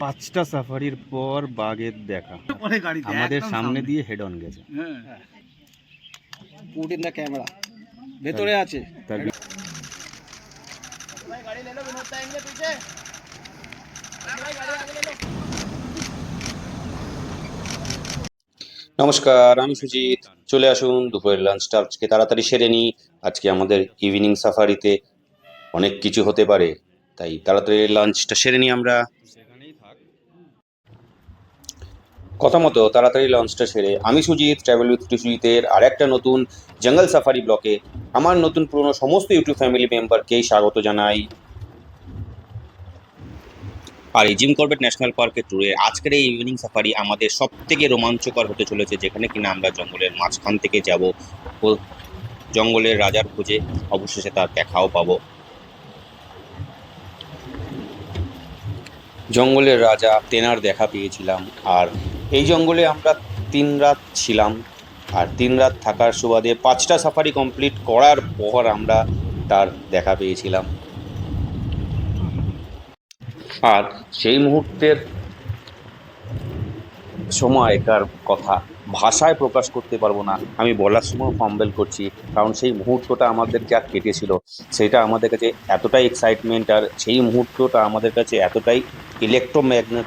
পাঁচটা সাফারির পর বাঘের দেখা। আমাদের সামনে। দিয়ে হেড অন গেছে। হ্যাঁ। ক্যামেরা ভেতরে আছে। নমস্কার আমি সুজিত। চলে আসুন দুপুরের লাঞ্চটা আজকে তাড়াতাড়ি সেরে নিই। আজকে আমাদের ইভিনিং সাফারিতে অনেক কিছু হতে পারে। তাই তাড়াতাড়ি লাঞ্চটা সেরে নিই আমরা সেখানেই থাক কথা মতো তাড়াতাড়ি লঞ্চটা সেরে আমি সুজিত ট্রাভেল উইথ সুজিতের আর একটা নতুন জঙ্গল সাফারি ব্লকে আমার নতুন পুরনো সমস্ত ইউটিউব ফ্যামিলি মেম্বারকেই স্বাগত জানাই। আর এই জিম করবেট ন্যাশনাল পার্কের ট্যুরে আজকের এই ইভিনিং সাফারি আমাদের সব থেকে রোমাঞ্চকর হতে চলেছে, যেখানে কিনা আমরা জঙ্গলের মাঝখান থেকে যাব। ও জঙ্গলের রাজার খোঁজে অবশেষে তার দেখাও পাবো। জঙ্গলের রাজা, তেনার দেখা পেয়েছিলাম। আর এই জঙ্গলে আমরা তিন রাত ছিলাম আর তিন রাত থাকার সুবাদে পাঁচটা সাফারি কমপ্লিট করার পর আমরা তার দেখা পেয়েছিলাম। আর সেই মুহূর্তের সময়কার কথা ভাষায় প্রকাশ করতে পারব না। আমি বলার সময় ফম্বেল করছি, কারণ সেই মুহূর্তটা আমাদের যা কেটেছিল। সেটা আমাদের কাছে এতটাই এক্সাইটমেন্ট আর সেই মুহূর্তটা আমাদের কাছে এতটাই ইলেকট্রোম্যাগনেট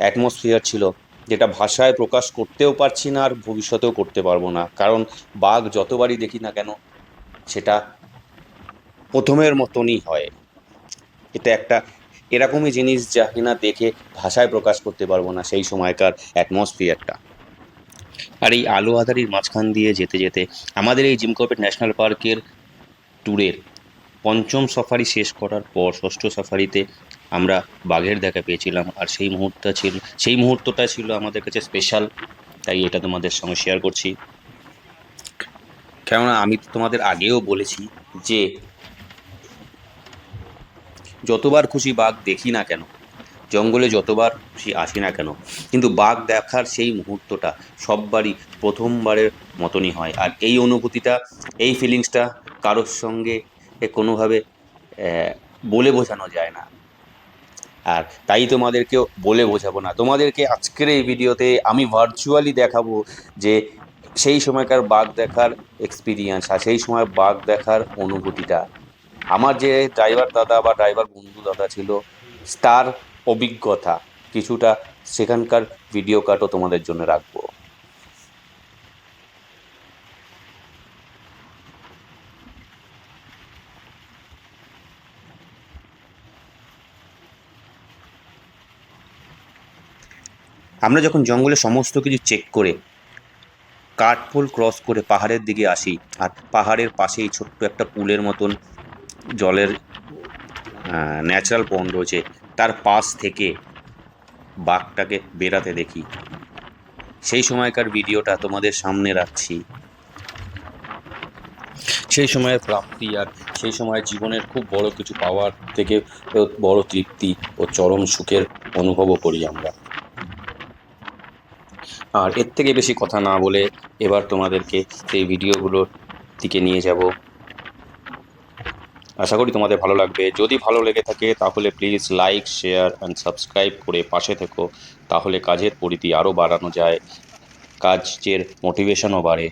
অ্যাটমসফিয়ার ছিল যেটা ভাষায় প্রকাশ করতেও পারছি না আর ভবিষ্যতেও করতে পারব না। কারণ বাঘ যতবারই দেখি না কেন, সেটা প্রথমের মতনই হয়। এটা একটা এরকমই জিনিস যা কিনা দেখে ভাষায় প্রকাশ করতে পারব না সেই সময়কার অ্যাটমসফিয়ারটা। আর এই আলো আধারির মাঝখান দিয়ে যেতে যেতে আমাদের এই জিম ন্যাশনাল পার্কের ট্যুরের পঞ্চম সাফারি শেষ করার পর ষষ্ঠ সাফারিতে আমরা বাঘের দেখা পেয়েছিলাম। আর সেই মুহূর্তটা ছিল, সেই মুহূর্তটা ছিল আমাদের কাছে স্পেশাল তাই এটা তোমাদের সঙ্গে শেয়ার করছি। কেননা আমি তো তোমাদের আগেও বলেছি যে, যতবার খুশি বাঘ দেখি না কেন, জঙ্গলে যতবার খুশি আসি না কেন, কিন্তু বাঘ দেখার সেই মুহূর্তটা সববারই প্রথমবারের মতনই হয়। আর এই অনুভূতিটা, এই ফিলিংসটা কারোর সঙ্গে কোনোভাবে বলে বোঝানো যায় না। আর তাই তোমাদেরকে বলে বোঝাবো না। তোমাদেরকে আজকের এই ভিডিওতে আমি ভার্চুয়ালি দেখাবো যে সেই সময়কার বাঘ দেখার এক্সপিরিয়েন্স আর সেই সময় বাঘ দেখার অনুভূতিটা। আমার যে ড্রাইভার দাদা বা ড্রাইভার বন্ধু দাদা ছিল, তার অভিজ্ঞতা কিছুটা সেখানকার ভিডিও কাটও তোমাদের জন্য রাখব। আমরা যখন জঙ্গলে সমস্ত কিছু চেক করে কাঠপোল ক্রস করে পাহাড়ের দিকে আসি, আর পাহাড়ের পাশেই ছোট্ট একটা পুলের মতন জলের ন্যাচারাল পন্ড রয়েছে, তার পাশ থেকে বাঘটাকে বেরাতে দেখি। সেই সময়কার ভিডিওটা তোমাদের সামনে রাখছি। সেই সময়ের প্রাপ্তি আর সেই সময় জীবনের খুব বড় কিছু পাওয়ার থেকে বড় তৃপ্তি ও চরম সুখের অনুভবও করি আমরা। আর এর থেকে বেশি কথা না বলে এবার তোমাদেরকে সেই ভিডিওগুলোর দিকে নিয়ে যাব। আশা করি তোমাদের ভালো লাগবে। যদি ভালো লেগে থাকে তাহলে please like share and subscribe করে পাশে থেকো। তাহলে কাজের পরিধি আরও বাড়ানো যায়। কাজের মোটিভেশনও বাড়ে।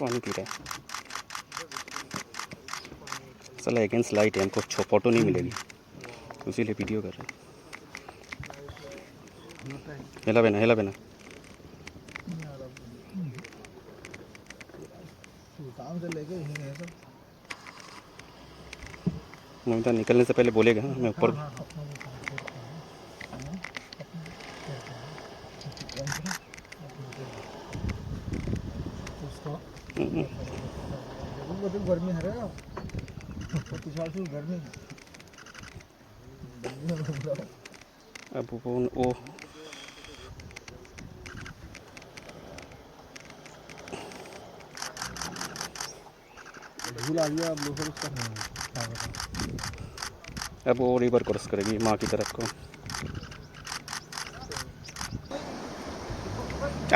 पानी पी रहा है। अगेंस्ट लाइट है हमको फ़ोटो नहीं मिलेगी। इसीलिए वीडियो कर रहे हैं। हिला बेना हिला बेना। ममता निकलने से पहले बोलेगा हाँ, मैं ऊपर हम्म, गर्मी है पिछाड़ से गर्मी अब लोग उसका अब वो रिवर क्रॉस करेगी माँ की तरफ़ को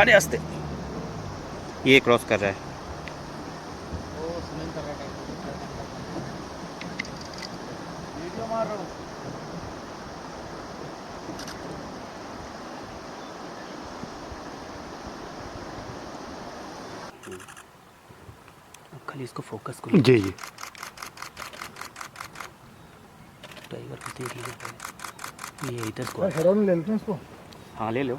अरे हँसते ये क्रॉस कर रहा है वो स्विमिंग कर रहा है वीडियो मार रहा हूँ अब खाली इसको फोकस करो। जी जी। टाइगर को देख लीजिए पहले। ये इधर को हेड ऑन ले लेते हैं इसको। हाँ ले लो।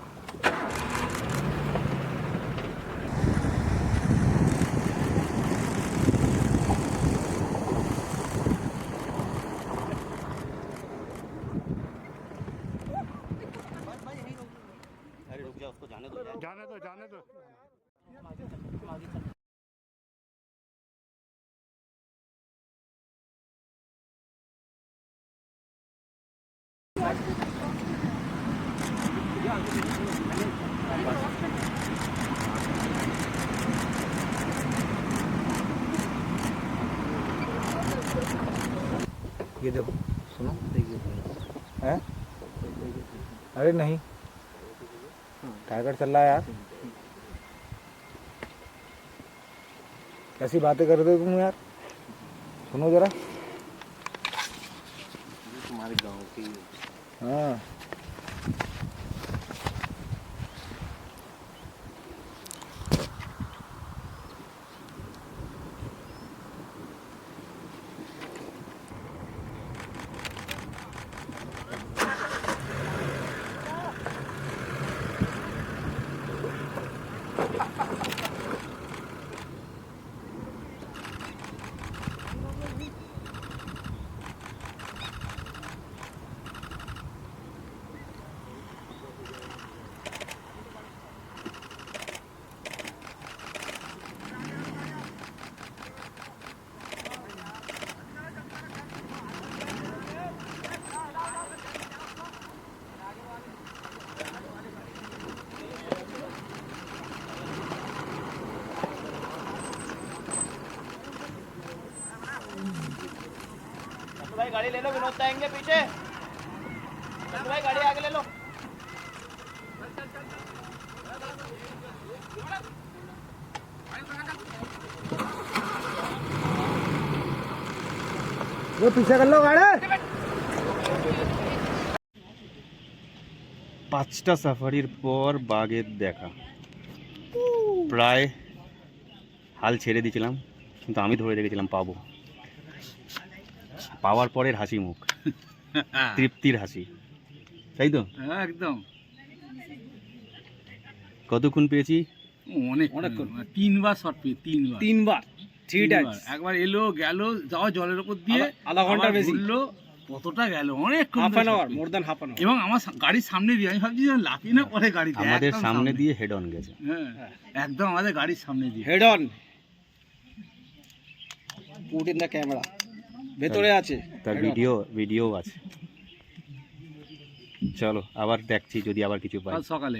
अरे रुक जा उसको जाने दो जाने दो ये देखो सुनो है? अरे नहीं। टाइगर चल रहा है यार। कैसी बातें कर रहे हो तुम यार। सुनो जरा। तुम्हारे गाँव की हाँ। भाई गाड़ी ले लो विनोद आएंगे पीछे भाई गाड़ी आगे ले लो वो पीछे कर लो गाड़ी পাঁচটা সাফারির পর বাঘের দেখা প্রায় হাল ছেড়ে দিয়েছিলাম কিন্তু আমি ধরে রেখেছিলাম পাবো পাওয়ার পরের হাসি মুখ। তৃপ্তির হাসি। তাই তো? একদম। কতক্ষণ পেয়েছি? অনেক অনেকক্ষণ। তিনবার শট পেয়ে তিনবার। তিনবার। থ্রি টাইমস একবার এলো গেল যাওয়া জলের উপর দিয়ে আধা- বেশি। ঘুরলো কতটা গেল? অনেক half an hour more than half an hour এবং আমার গাড়ির সামনে দিয়ে আমি ভাবছি না পরে গাড়িতে। আমাদের সামনে দিয়ে। হেড অন গেছে। হ্যাঁ একদম আমাদের গাড়ির সামনে দিয়ে। Head on put in the camera ভেতরে আছে। তার ভিডিও ভিডিও আছে। চলো আবার দেখছি যদি আবার কিছু পাই। কাল সকালে।